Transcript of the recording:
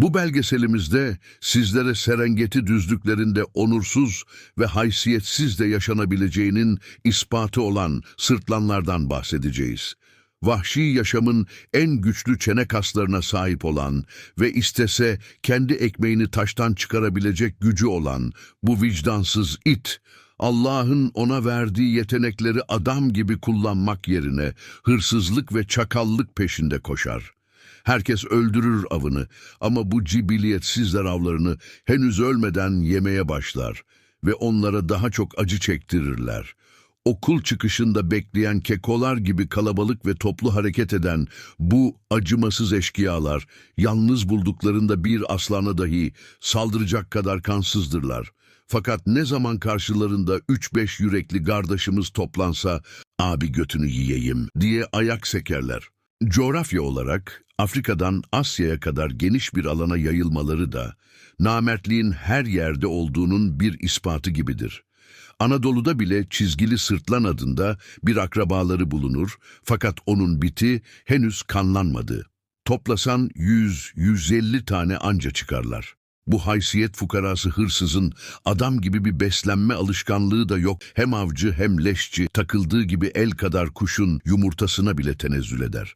Bu belgeselimizde sizlere Serengeti düzlüklerinde onursuz ve haysiyetsiz de yaşanabileceğinin ispatı olan sırtlanlardan bahsedeceğiz. Vahşi yaşamın en güçlü çene kaslarına sahip olan ve istese kendi ekmeğini taştan çıkarabilecek gücü olan bu vicdansız it, Allah'ın ona verdiği yetenekleri adam gibi kullanmak yerine hırsızlık ve çakallık peşinde koşar. Herkes öldürür avını ama bu cibiliyetsizler avlarını henüz ölmeden yemeye başlar ve onlara daha çok acı çektirirler. Okul çıkışında bekleyen kekolar gibi kalabalık ve toplu hareket eden bu acımasız eşkıyalar, yalnız bulduklarında bir aslana dahi saldıracak kadar kansızdırlar. Fakat ne zaman karşılarında üç beş yürekli kardeşimiz toplansa, abi götünü yiyeyim diye ayak sekerler. Coğrafya olarak Afrika'dan Asya'ya kadar geniş bir alana yayılmaları da namertliğin her yerde olduğunun bir ispatı gibidir. Anadolu'da bile çizgili sırtlan adında bir akrabaları bulunur fakat onun biti henüz kanlanmadı. Toplasan 100-150 tane anca çıkarlar. Bu haysiyet fukarası hırsızın adam gibi bir beslenme alışkanlığı da yok. Hem avcı hem leşçi takıldığı gibi el kadar kuşun yumurtasına bile tenezzül eder.